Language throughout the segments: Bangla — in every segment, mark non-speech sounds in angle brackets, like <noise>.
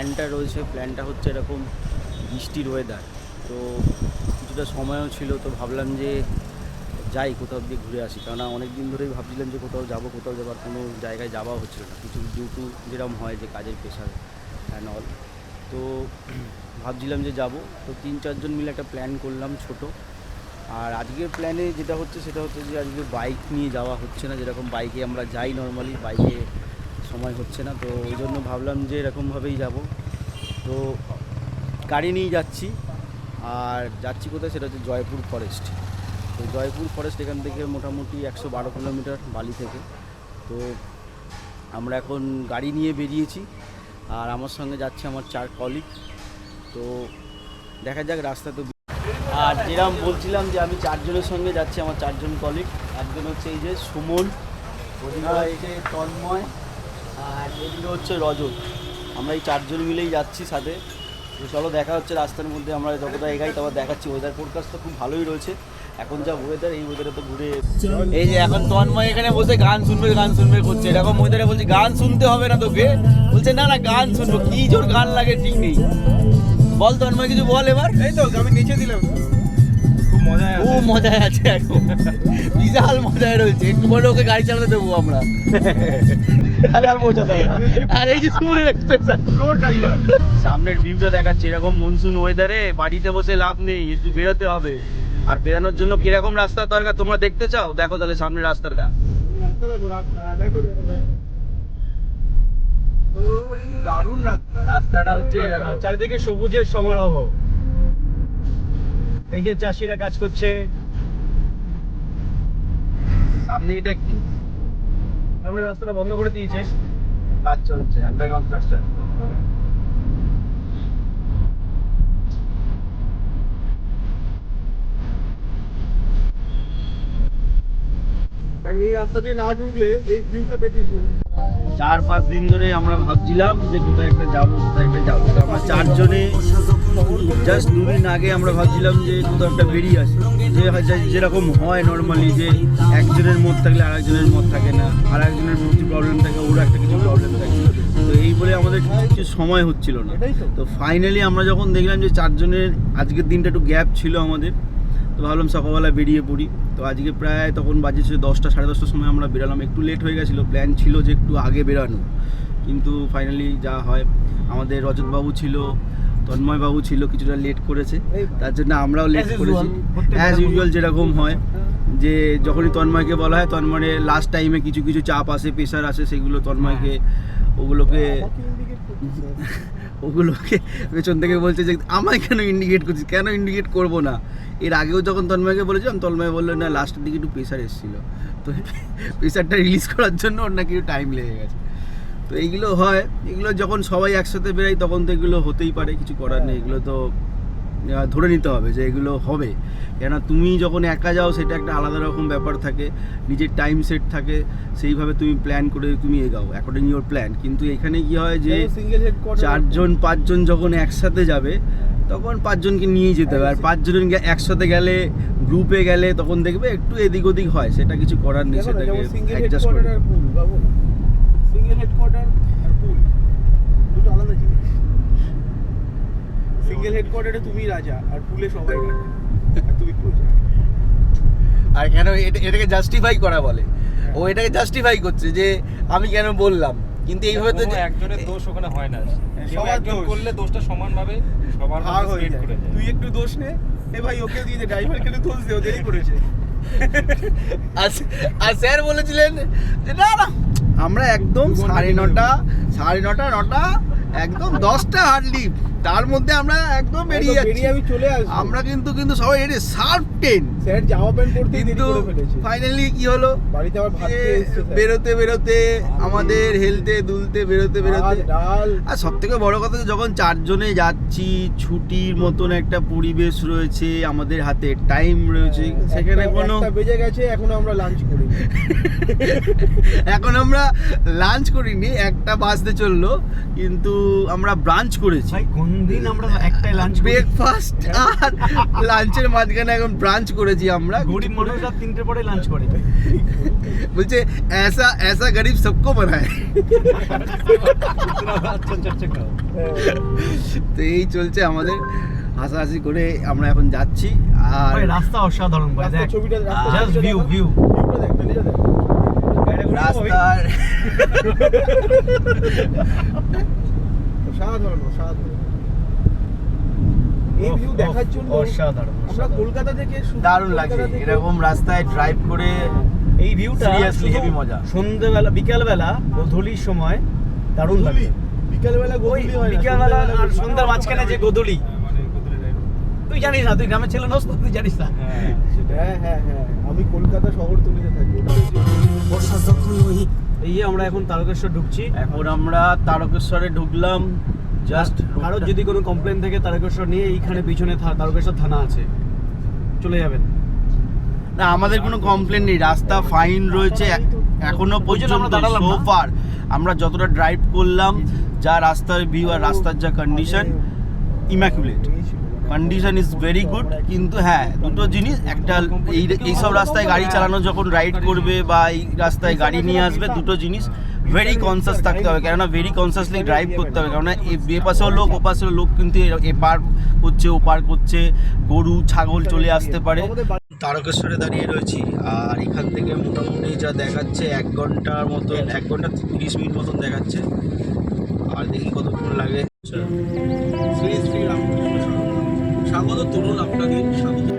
প্ল্যানটা রয়েছে, প্ল্যানটা হচ্ছে এরকম বৃষ্টির ওয়েদার তো কিছুটা সময়ও ছিল, তো ভাবলাম যে যাই, কোথাও দিয়ে ঘুরে আসি। কারণ অনেক দিন ধরেই ভাবছিলাম যে কোথাও যাব, কোথাও যাবার কোনো জায়গায় যাওয়া হচ্ছিল না। কিছু ডিউটু যেরকম হয় যে কাজের প্রেশার অ্যান্ড অল তো ভাবছিলাম যে যাব। তো তিন চারজন মিলে একটা প্ল্যান করলাম ছোট। আর আজকের প্ল্যানে যেটা হচ্ছে, সেটা হচ্ছে যে আজকে বাইক নিয়ে যাওয়া হচ্ছে না। যেরকম বাইকে আমরা যাই নর্মালি বাইকে সময় হচ্ছে না, তো ওই জন্য ভাবলাম যে এরকমভাবেই যাব। তো গাড়ি নিয়ে যাচ্ছি, আর যাচ্ছি কোথায় সেটা হচ্ছে জয়পুর ফরেস্ট। তো জয়পুর ফরেস্ট এখান থেকে মোটামুটি একশো বারো কিলোমিটার বালি থেকে। তো আমরা এখন গাড়ি নিয়ে বেরিয়েছি, আর আমার সঙ্গে যাচ্ছে আমার চার কলিগ তো দেখা যাক রাস্তা তো আর যেরকম বলছিলাম যে আমি চারজনের সঙ্গে যাচ্ছি, আমার চারজন কলিগ একজন হচ্ছে এই যে সুমন তন্ময়। আর এদিকে হচ্ছে রজত আমরা এই চারজন মিলেই যাচ্ছি সাথে তো চলো দেখা হচ্ছে রাস্তার মধ্যে আমরা যতটা এগাই তবে দেখাচ্ছি। ওয়েদার ফোরকাস্ট তো খুব ভালোই রয়েছে। এখন যা ওয়েদার এই ওয়েদারে তো ঘুরে এই যে এখন তন্ময় এখানে বসে গান শুনবে গান শুনবে করছে। এরকম ওয়েদারে বলছি গান শুনতে হবে না তোকে? বলছে না না গান শুনব। কি জোর গান লাগে ঠিক নেই। বল তন্ময় কিছু বল এবার। এই তো আমি নিচে দিলাম। ও মজায় আছে এখন। বিশাল মজায় রয়েছে। একটু পরে ওকে গাড়ি চালাতে দেবো আমরা। আরে আর পৌঁছাতে আর এই যে সুমনের এক্সপ্রেশন সামনের ভিউটা দেখাচ্ছে এরকম মনসুন ওয়েদারে বাড়িতে বসে লাভ নেই একটু বেরোতে হবে। আর বেরানোর জন্য কীরকম রাস্তার দরকার তোমরা দেখতে চাও? দেখো তাহলে সামনের রাস্তাটা দারুণ রাস্তাটা হচ্ছে চারিদিকে সবুজের সমারোহ। এই যে চাষিরা কাজ করছে। সামনে এটা কি? আমরা রাস্তাটা বন্ধ করে দিয়েছে। কাজ চলছে আন্ডারগ্রাউন্ড এই রাস্তা দিয়ে না ঢুকলে এই ভিউটা পেতে চার পাঁচ দিন ধরে আমরা ভাবছিলাম যে কোথায় একটা যাব কোথায় একটা যাব। আমরা চারজনে জাস্ট দুদিন আগে আমরা ভাবছিলাম যে কোথাও একটা বেরিয়ে আসি। যে যেরকম হয় নর্মালি যে একজনের মত থাকলে আর একজনের মত থাকে না আর একজনের কিছু প্রবলেম থাকে ওর একটা কিছু প্রবলেম থাকে। তো এই বলে আমাদের কিছু সময় হচ্ছিল না। তো। ফাইনালি আমরা যখন দেখলাম যে চারজনের আজকের দিনটা একটু গ্যাপ ছিল আমাদের তো ভাবলাম সকালবেলা বেরিয়ে পড়ি। তো আজকে প্রায় তখন বাজে বাজেছে দশটা সাড়ে দশটার সময় আমরা বেরালাম। একটু লেট হয়ে গেছিল প্ল্যান ছিল যে একটু আগে বেরানো। কিন্তু ফাইনালি যা হয় আমাদের রজতবাবু ছিল তন্ময়বাবু ছিল কিছুটা লেট করেছে। তার জন্য আমরাও লেট করেছি। অ্যাজ ইউজুয়াল যেরকম হয় যে যখনই তন্ময়কে বলা হয় তন্ময়ের লাস্ট টাইমে কিছু কিছু চাপ আসে প্রেশার আসে সেগুলো তন্ময়কে ওগুলোকে <laughs> ওগুলোকে পেছন থেকে বলছে যে আমায় কেন ইন্ডিকেট করছিস? কেন ইন্ডিকেট করব না? এর আগেও যখন তন্ময়কে বলেছিলাম তন্ময় বলল না লাস্টের দিকে একটু প্রেশার এসেছিল। তো প্রেশারটা রিলিজ করার জন্য ওর নাকি একটু টাইম লেগে গেছে। তো এইগুলো হয় এগুলো যখন সবাই একসাথে বেরাই তখন তো এগুলো হতেই পারে কিছু করার নেই এগুলো তো ধরে নিতে হবে যে এগুলো হবে। কেন তুমি যখন একা যাও সেটা একটা আলাদা রকম ব্যাপার থাকে নিজের টাইম সেট থাকে সেইভাবে তুমি প্ল্যান করে তুমি এগাও অ্যাকর্ডিং ইউর প্ল্যান কিন্তু এখানে কি হয় যে চারজন পাঁচজন যখন একসাথে যাবে তখন পাঁচজনকে নিয়ে যেতে হবে। আর পাঁচজন একসাথে গেলে গ্রুপে গেলে তখন দেখবে একটু এদিক ওদিক হয় সেটা কিছু করার নেই সেটাকে অ্যাডজাস্ট করে সিঙ্গেল হেডকোয়ার্টার আর পুল দুটো আলাদা জিনিস। সিঙ্গেল হেডকোয়ার্টারে তুমি রাজা আর পুলে সবাই রাজা আর তুমি প্রজা। আর কেন এটা- এটাকে জাস্টিফাই করা বলে? ও এটাকে জাস্টিফাই করছে যে আমি কেন বললাম? কিন্তু এইভাবে তো যে- একজনের দোষ ওখানে হয় না। কেউ সবার একজন দোষ। করলে দোষটা সমানভাবে সবার ভাগ হয়ে যায়। তুই একটু দোষ নে এ ভাই ওকে দিয়ে দে ড্রাইভারকে একটু দোষ দে ও দেরি করেছে। আর আর স্যার বলেছিলেন যে না না আমরা একদম সাড়ে নটা সাড়ে নটা নটা একদম দশটা হার্ডলি তার মধ্যে আমরা একদম বেরিয়ে যাচ্ছি। আমি চলে আসব। আমরা কিন্তু কিন্তু সবাই রেডি শার্প টেন স্যার জামা প্যান্ট পরতে দেরি কিন্তু করে ফেলেছে। ফাইনালি কি হলো? বাড়িতে আবার ভাত খেয়ে বেরোতে বেরোতে আমাদের হেলতে দুলতে বেরোতে বেরোতে। আর সব থেকে বড় কথা যখন চারজনে যাচ্ছি ছুটির মতন একটা পরিবেশ রয়েছে আমাদের হাতে টাইম রয়েছে সেখানে একটা- কোনো বেজে গেছে এখনও আমরা লাঞ্চ করি <laughs> এখন আমরা লাঞ্চ করিনি একটা বাসতে চলল কিন্তু আমরা ব্রাঞ্চ করেছি। ভাই কোন দিন আমরা একটাই লাঞ্চ করি ব্রেকফাস্ট আর লাঞ্চের মাঝখানে এখন ব্রাঞ্চ করেছি আমরা গরিব মানুষরা তিনটে পরে লাঞ্চ করে বলছে ऐसा ऐसा गरीब सबको बनाए তো এই চলছে আমাদের হাসাহাসি করে আমরা এখন যাচ্ছি আর ভাই রাস্তা অসাধারণ ভাই দেখ ছবিটা রাস্তা জাস্ট ভিউ ভিউ ভিউটা দেখ নিজে দেখ রাস্তার অসাধারণ অসাধারণ এই ভিউ দেখার জন্য অসাধারণ আমরা কলকাতা থেকে দারুণ লাগছে। এরকম রাস্তায় ড্রাইভ করে এই ভিউটা শুধু heavy মজা। সন্ধ্যেবেলা বিকালবেলা গোধূলির সময় দারুণ লাগে। বিকালবেলা হয় বিকালবেলা আর সন্ধ্যার মাঝখানে যে গোধূলি। তুই জানিস না তুই গ্রামের ছেলে নস তুই জানিস না। হ্যাঁ হ্যাঁ হ্যাঁ আমি কলকাতা শহরতলিতে থাকি বর্ষা যখন ওই এই আমরা এখন তারকেশ্বর ঢুকছি। এখন আমরা তারকেশ্বরে ঢুকলাম। জাস্ট কারোর যদি কোনো কমপ্লেন থাকে তারকেশ্বর নিয়ে এইখানে পিছনে তারকেশ্বর থানা আছে। চলে যাবেন। না আমাদের কোনো কমপ্লেন নেই। রাস্তা ফাইন রয়েছে এখনও পর্যন্ত দাঁড়ালাম সোফার আমরা যতটা ড্রাইভ করলাম যা রাস্তার ভিউ আর রাস্তার যা condition immaculate condition is very good কিন্তু হ্যাঁ দুটো জিনিস একটা এই এইসব রাস্তায় গাড়ি চালানো যখন রাইড করবে বা এই রাস্তায় গাড়ি নিয়ে আসবে দুটো জিনিস ভেরি কনসাস থাকতে হবে, কেননা ভেরি কনসাসলি ড্রাইভ করতে হবে, কেননা এ- পাশেও লোক, ও পাশেও লোক কিন্তু এ- পার হচ্ছে ও পার করছে, গরু, ছাগল চলে আসতে পারে। তারকেশ্বরে দাঁড়িয়ে রয়েছি, আর এখান থেকে মোটামুটি যা দেখাচ্ছে, এক ঘণ্টার মতন এক ঘণ্টা তিরিশ মিনিট মতন দেখাচ্ছে। আর দেখি কতক্ষণ লাগে। রামকৃষ্ণ স্বাগত। তরুণ আপনাদের স্বাগত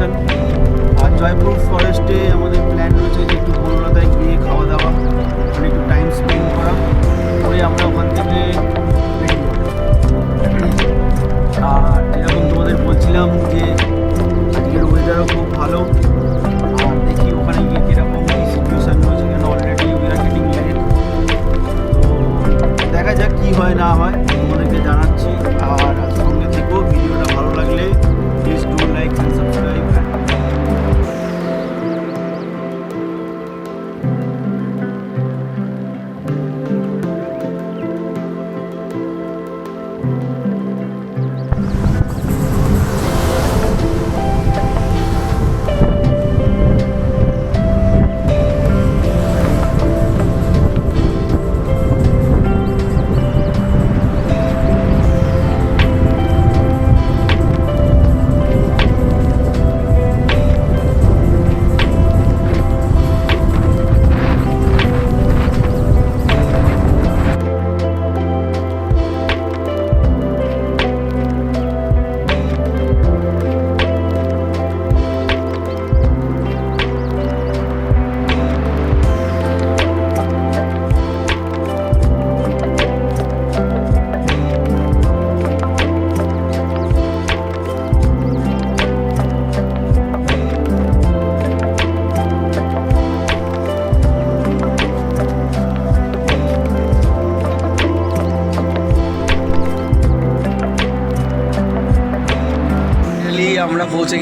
Johnson.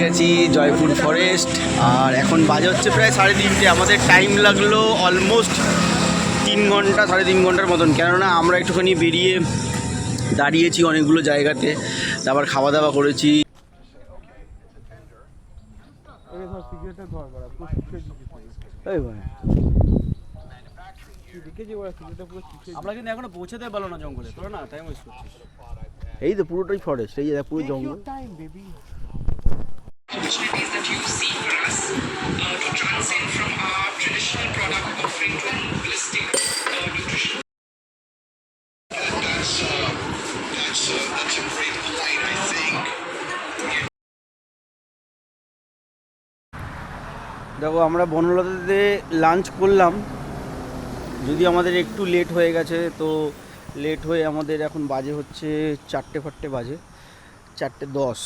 গেছি জয়পুর ফরেস্ট আর এখন বাজে হচ্ছে প্রায় সাড়ে তিনটে। আমাদের টাইম লাগল অলমোস্ট তিন ঘণ্টা সাড়ে তিন ঘণ্টার মতন। কেননা আমরা একটুখানি বেরিয়ে দাঁড়িয়েছি অনেকগুলো জায়গাতে তারপর খাওয়া দাওয়া করেছি আমরা কিন্তু এখনও পৌঁছাতে পারল না জঙ্গলে। তোরা না টাইম ওয়েস্ট করছিস। এই তো পুরোটাই ফরেস্ট এই যে পুরো জঙ্গল। Time baby opportunities that you see for us uh, to transcend from our traditional product offering to a holistic uh, nutrition. That's uh, that's uh, that's a great point. I think. দেখো আমরা বনলতাতে লাঞ্চ করলাম যদি আমাদের একটু লেট হয়ে গেছে তো লেট হয়ে আমাদের এখন বাজে হচ্ছে চারটে ফারটে বাজে চারটে দশ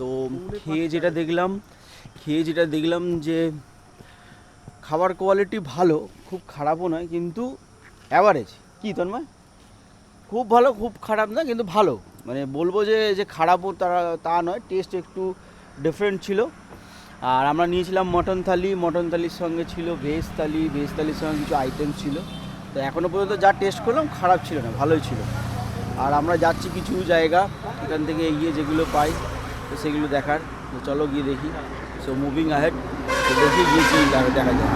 তো খেয়ে যেটা দেখলাম খেয়ে যেটা দেখলাম যে খাবার কোয়ালিটি ভালো খুব খারাপও নয় কিন্তু অ্যাভারেজ কী তন্ময়? খুব ভালো খুব খারাপ না কিন্তু ভালো। মানে বলব যে যে খারাপও তারা তা নয় টেস্ট একটু ডিফারেন্ট ছিল। আর আমরা নিয়েছিলাম মটন থালি মটন থালির সঙ্গে ছিল ভেজ থালি ভেজ থালির সঙ্গে কিছু আইটেম ছিল। তো এখনও পর্যন্ত যা টেস্ট করলাম খারাপ ছিল না ভালোই ছিল। আর আমরা যাচ্ছি কিছু জায়গা এখান থেকে এগিয়ে যেগুলো পাই। তো সেগুলো দেখার। তো চলো গিয়ে দেখি। সো মুভিং আহেড তো দেখি গিয়ে কি লাগে দেখা যায়।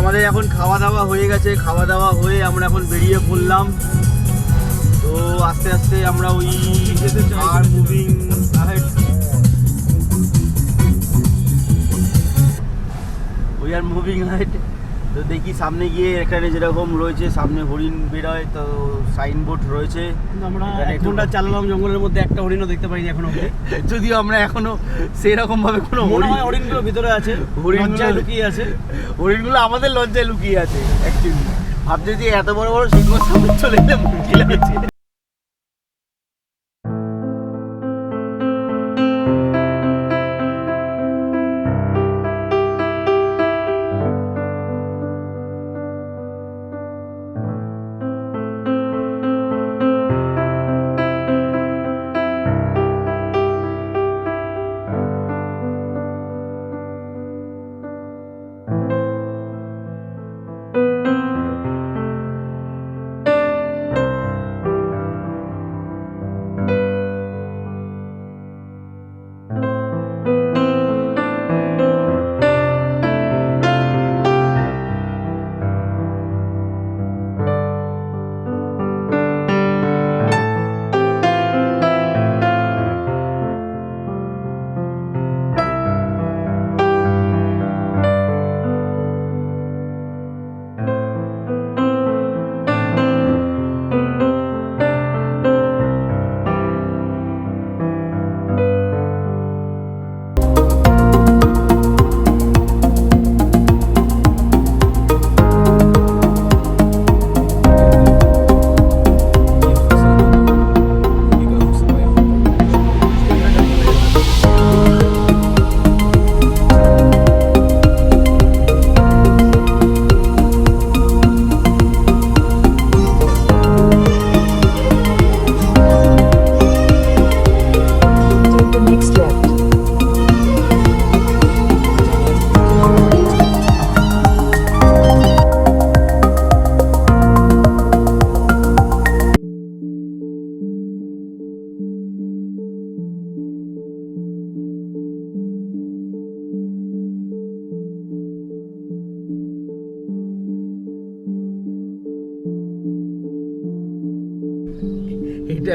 আমাদের এখন খাওয়া দাওয়া হয়ে গেছে। খাওয়া দাওয়া হয়ে আমরা এখন বেরিয়ে পড়লাম। তো আস্তে আস্তে আমরা ওই are moving we are moving height তো দেখি সামনে গিয়ে এখানে যেরকম রয়েছে সামনে হরিণ বেরোয় তো সাইনবোর্ড রয়েছে। আমরা এক ঘণ্টা চালালাম জঙ্গলের মধ্যে একটা হরিণও দেখতে পাইনি এখনও যদিও আমরা এখনও সেরকম ভাবে কোনো হরিণ হরিণগুলো ভিতরে আছে হরিণগুলো- লুকিয়ে আছে। হরিণগুলো আমাদের লজ্জায় লুকিয়ে আছে অ্যাকচুয়ালি ভাবছে যে এত বড় বড় সিংহ সামনে চলে মুশকিল আছে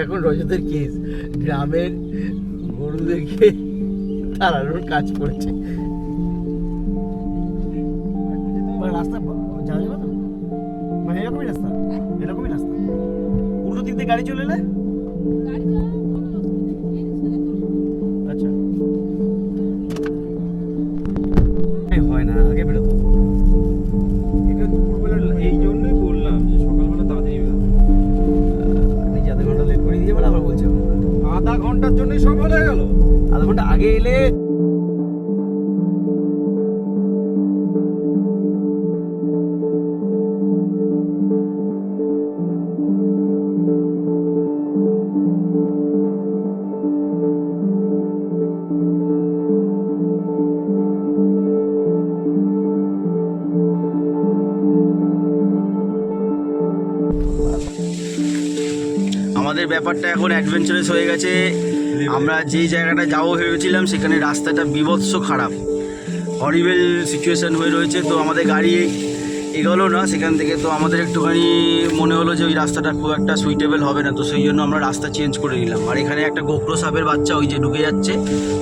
এখন রজতের কেস গ্রামের গরুদেরকে তাড়ানোর কাজ করছে মানে রাস্তা যাওয়া যাবে তো? মানে এরকমই রাস্তা এরকমই রাস্তা। উল্টো দিক দিয়ে গাড়ি চলে এলে? আগে এলে আমাদের ব্যাপারটা এখন অ্যাডভেঞ্চারাস হয়ে গেছে। আমরা যেই জায়গাটা যাব ভেবেছিলাম সেখানে রাস্তাটা বিভৎস খারাপ। হরিবেল সিচুয়েশান হয়ে রয়েছে তো আমাদের গাড়ি এগোলো না সেখান থেকে তো আমাদের একটুখানি মনে হলো যে ওই রাস্তাটা খুব একটা সুইটেবল হবে না তো সেই জন্য আমরা রাস্তা চেঞ্জ করে নিলাম। আর এখানে একটা গোপ্রো সাপের বাচ্চা ওই যে ঢুকে যাচ্ছে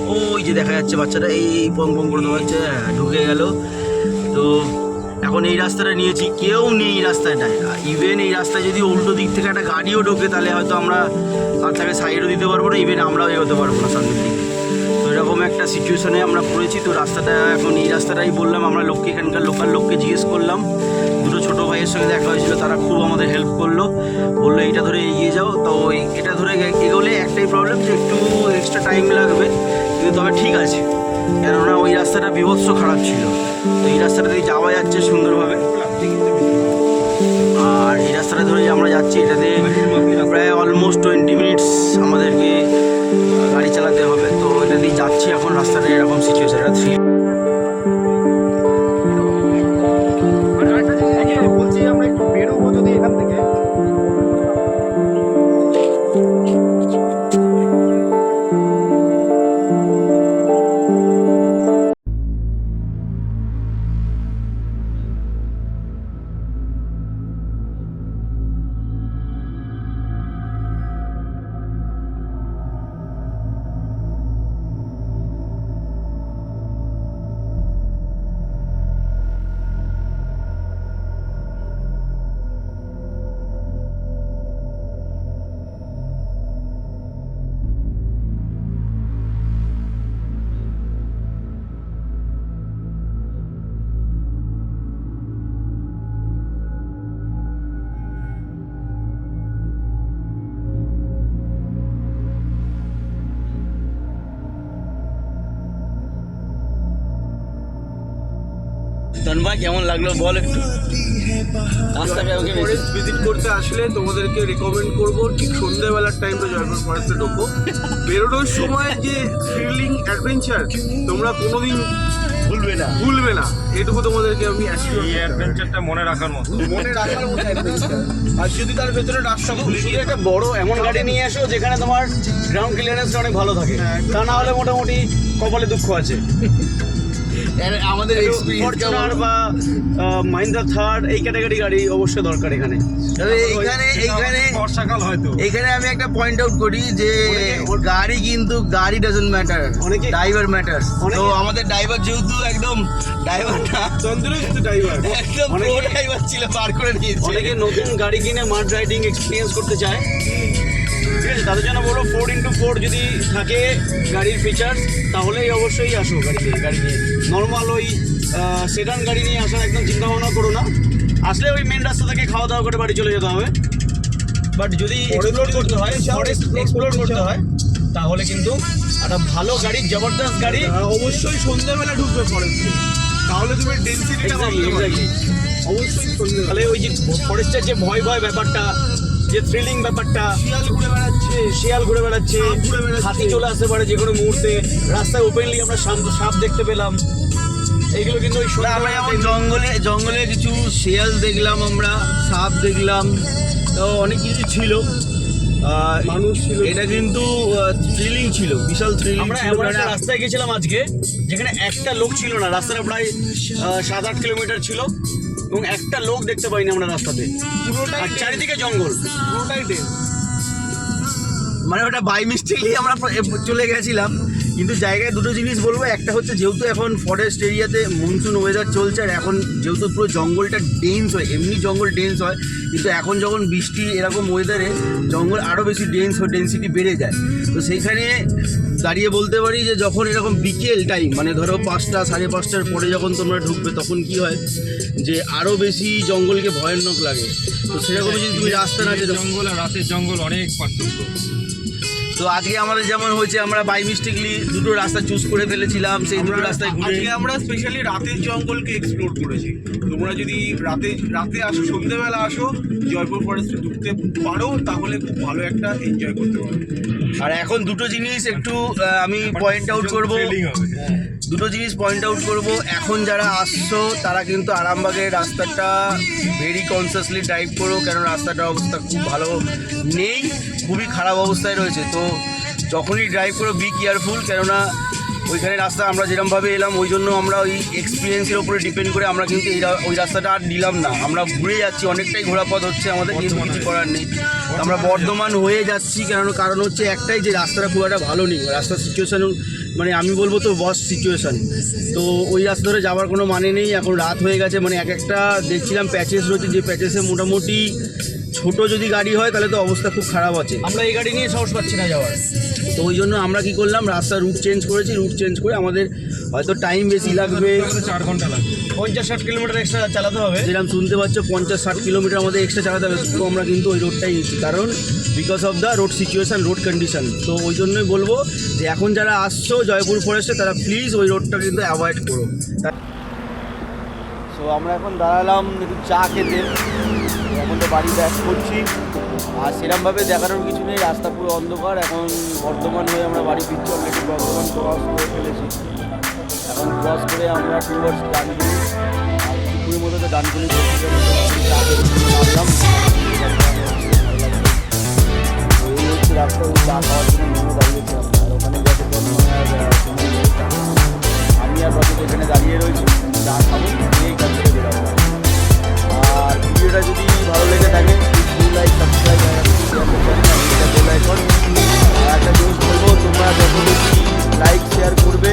ওই যে দেখা যাচ্ছে বাচ্চাটা এই পং পং করে দেওয়া হচ্ছে হ্যাঁ, ঢুকে গেল। তো এখন এই রাস্তাটা নিয়েছি। কেউ নেই এই রাস্তাটায় ইভেন এই রাস্তায় যদি উল্টো দিক থেকে একটা গাড়িও ঢোকে, তাহলে হয়তো আমরা আর তাকে সাইডও দিতে পারব না ইভেন আমরাও এগোতে পারব না সামনের দিকে। তো এরকম একটা সিচুয়েশনে আমরা পড়েছি। তো রাস্তাটা এখন এই রাস্তাটাই বললাম, আমরা লোককে, এখানকার লোকাল লোককে জিজ্ঞেস করলাম। দুটো ছোটো ভাইয়ের সঙ্গে দেখা হয়েছিল, তারা খুব আমাদের হেল্প করল। বলল, এইটা ধরে এগিয়ে যাও। তো এটা ধরে এগোলে একটাই প্রবলেম যে একটু এক্সট্রা টাইম লাগবে। কিন্তু তবে ঠিক আছে। কেননা ওই রাস্তাটা বিভৎস খারাপ ছিল। তো এই রাস্তাটা দিয়ে যাওয়া যাচ্ছে সুন্দরভাবে। আর এই রাস্তাটা ধরে আমরা যাচ্ছি, এটাতে প্রায় অলমোস্ট টোয়েন্টি মিনিটস আমাদেরকে গাড়ি চালাতে হবে। তো এটা দিয়ে যাচ্ছি এখন, রাস্তাটা এরকম সিচুয়েশন এটা থ্রি তন্ময় কেমন লাগল বল একটু? রাস্তা কেমন কি ফরেস্ট ভিজিট করতে আসলে তোমাদেরকে রেকমেন্ড করব ঠিক সন্ধ্যেবেলার টাইমটা জয়পুর ফরেস্টে ঢোকো বেরোনোর সময় যে থ্রিলিং অ্যাডভেঞ্চার তোমরা কোনোদিন ভুলবে না। ভুলবে না। এটুকু তোমাদেরকে আমি এই অ্যাডভেঞ্চারটা মনে রাখার মতো। মনে রাখার মতো অ্যাডভেঞ্চার আর যদি তার ভেতরে রাস্তা খুলে শুধু একটা বড় এমন গাড়ি নিয়ে আসো যেখানে তোমার গ্রাউন্ড ক্লিয়ারেন্সটা অনেক ভালো থাকে। তা না হলে মোটামুটি কপালে দুঃখ আছে। আমাদের ফরচুনার বা মাহিন্দ্রা থার্ড এই ক্যাটাগরি গাড়ি অবশ্যই দরকার এখানে। তবে এইখানে এইখানে বর্ষাকাল হয়তো। এখানে আমি একটা পয়েন্ট আউট করি যে গাড়ি কিন্তু গাড়ি ডাজন্ট ম্যাটার অনেকে- ড্রাইভার ম্যাটার তো আমাদের ড্রাইভার যেহেতু একদম ড্রাইভারটা চন্দ্রজিৎ ড্রাইভার একদম ড্রাইভার ছিল পার করে দিয়েছে অনেকে নতুন গাড়ি কিনে মাঠ রাইডিং এক্সপিরিয়েন্স করতে চায়। আছে তাদের জন্য বলো ফোর ইন্টু ফোর যদি থাকে গাড়ির ফিচার্স তাহলেই অবশ্যই আসো গাড়ি নিয়ে গাড়ি নিয়ে। নর্মাল ওই সেডান গাড়ি নিয়ে আসার একদম চিন্তা ভাবনা করো না। আসলে ওই মেন রাস্তা থেকে খাওয়া দাওয়া করে বাড়ি চলে যেতে হবে। বাট যদি এক্সপ্লোর করতে হয় ফরেস্ট এক্সপ্লোর করতে হয় তাহলে কিন্তু একটা ভালো গাড়ি জবরদস্ত গাড়ি অবশ্যই সন্ধ্যেবেলা ঢুকবে ফরেস্টে তাহলে তুমি ডেন্সিটিটা. অবশ্যই সন্ধ্যেবেলা। তাহলে ওই যে ফরেস্টের যে ভয় ভয় ব্যাপারটা যে থ্রিলিং ব্যাপারটা শিয়াল ঘুরে বেড়াচ্ছে। শিয়াল ঘুরে বেড়াচ্ছে হাতি চলে আসতে পারে যে কোনো মুহূর্তে। রাস্তায় ওপেনলি আমরা সাপ- সাপ দেখতে পেলাম। এইগুলো কিন্তু ওই আমরা যেমন জঙ্গলে জঙ্গলে কিছু শিয়াল দেখলাম আমরা সাপ দেখলাম। তো অনেক কিছু ছিল। মানুষ ছিল। এটা কিন্তু থ্রিলিং ছিল বিশাল থ্রিলিং আমরা এমন একটা রাস্তায় গেছিলাম আজকে যেখানে একটা লোক ছিল না রাস্তাটা প্রায় সাত আট কিলোমিটার ছিল এবং একটা লোক দেখতে পাইনি আমরা রাস্তাতে। পুরোটাই আর চারিদিকে জঙ্গল। পুরোটাই মানে ওটা বাই মিস্টেকলি আমরা চলে গেছিলাম। কিন্তু জায়গায় দুটো জিনিস বলব একটা হচ্ছে যেহেতু এখন ফরেস্ট এরিয়াতে মনসুন ওয়েদার চলছে আর এখন যেহেতু পুরো জঙ্গলটা ডেন্স হয় এমনি জঙ্গল ডেন্স হয় কিন্তু এখন যখন বৃষ্টি এরকম ওয়েদারে জঙ্গল আরও বেশি ডেন্স হয় ডেন্সিটি বেড়ে যায়। তো সেইখানে দাঁড়িয়ে বলতে পারি যে যখন এরকম বিকেল টাইম মানে ধরো পাঁচটা সাড়ে পাঁচটার পরে যখন তোমরা ঢুকবে তখন কি হয় যে আরও বেশি জঙ্গলকে ভয়ানক লাগে। তো সেরকম যদি তুমি রাস্তা না জঙ্গল আর রাতের জঙ্গল অনেক পার্থক্য। তো আজকে আমাদের যেমন হয়েছে আমরা বাই মিস্টেকলি দুটো রাস্তা চুজ করে ফেলেছিলাম সেই দুটো রাস্তায় ঘুরে। আজকে আমরা স্পেশালি রাতের জঙ্গলকে এক্সপ্লোর করেছি। তোমরা যদি রাতে রাতে আসো সন্ধ্যেবেলা আসো জয়পুর ফরেস্টে ঢুকতে পারো তাহলে খুব ভালো একটা এনজয় করতে পারবে আর এখন দুটো জিনিস একটু আমি পয়েন্ট আউট করব। দুটো জিনিস পয়েন্ট আউট করব। এখন যারা আসছো, তারা কিন্তু আরামবাগের রাস্তাটা ভেরি কনসিয়াসলি ড্রাইভ করো, কেন রাস্তাটার অবস্থা খুব ভালো নেই, খুবই খারাপ অবস্থায় রয়েছে। তো যখনই ড্রাইভ করো বি কেয়ারফুল কেননা ওইখানে রাস্তা আমরা যেরকমভাবে এলাম ওই জন্য আমরা ওই এক্সপিরিয়েন্সের উপরে ডিপেন্ড করে আমরা কিন্তু এই ওই রাস্তাটা আর নিলাম না। আমরা ঘুরে যাচ্ছি অনেকটাই ঘোরাপথ হচ্ছে আমাদের কিন্তু কিছু করার নেই। আমরা বর্ধমান হয়ে যাচ্ছি কারণ কারণ হচ্ছে একটাই যে রাস্তাটা খুব একটা ভালো নেই। রাস্তার সিচুয়েশান মানে আমি বলব তো বস সিচুয়েশান তো ওই রাস্তা ধরে যাওয়ার কোনো মানে নেই। এখন রাত হয়ে গেছে মানে এক একটা দেখছিলাম প্যাচেস রয়েছে যে প্যাচেসে মোটামুটি ছোট যদি গাড়ি হয় তাহলে তো অবস্থা খুব খারাপ আছে। আমরা এই গাড়ি নিয়ে সাহস পাচ্ছি না যাওয়ার। তো ওই জন্য আমরা কি করলাম রাস্তার রুট চেঞ্জ করেছি রুট চেঞ্জ করে আমাদের হয়তো টাইম বেশি লাগবে। চার ঘণ্টা লাগবে। পঞ্চাশ ষাট কিলোমিটার এক্সট্রা চালাতে হবে। যেরকম শুনতে পাচ্ছ পঞ্চাশ ষাট কিলোমিটার আমাদের এক্সট্রা চালাতে হবে। তো আমরা কিন্তু ওই রোডটাই নিচ্ছি। কারণ because of the road situation road condition তো ওই জন্যই বলব যে এখন যারা আসছো জয়পুর ফরেস্টে তারা প্লিজ ওই রোডটা কিন্তু অ্যাভয়েড করো। সো আমরা এখন দাঁড়ালাম একটু চা খেতে। তো বাড়ি ব্যাক করছি। আর সেরমভাবে দেখানোর কিছু নেই, রাস্তা পুরো অন্ধকার। এখন বর্ধমান হয়ে আমরা বাড়ি ফিরছি অলরেডি বর্ধমান ক্রস করে ফেলেছি। এখন ক্রস করে আমরা টুয়ার্ডস ডানকুনি। আর পুকুরের মধ্যে তো এই দাঁড়িয়েছিলাম আর ওখানে আমি আর এখানে দাঁড়িয়ে রয়েছি। চা খাব এখান থেকে বেরোবো। আর ভিডিওটা যদি ভালো লেগে থাকে লাইক সাবস্ক্রাইব আর একটা জিনিস বলব, তোমরা যত বেশি লাইক শেয়ার করবে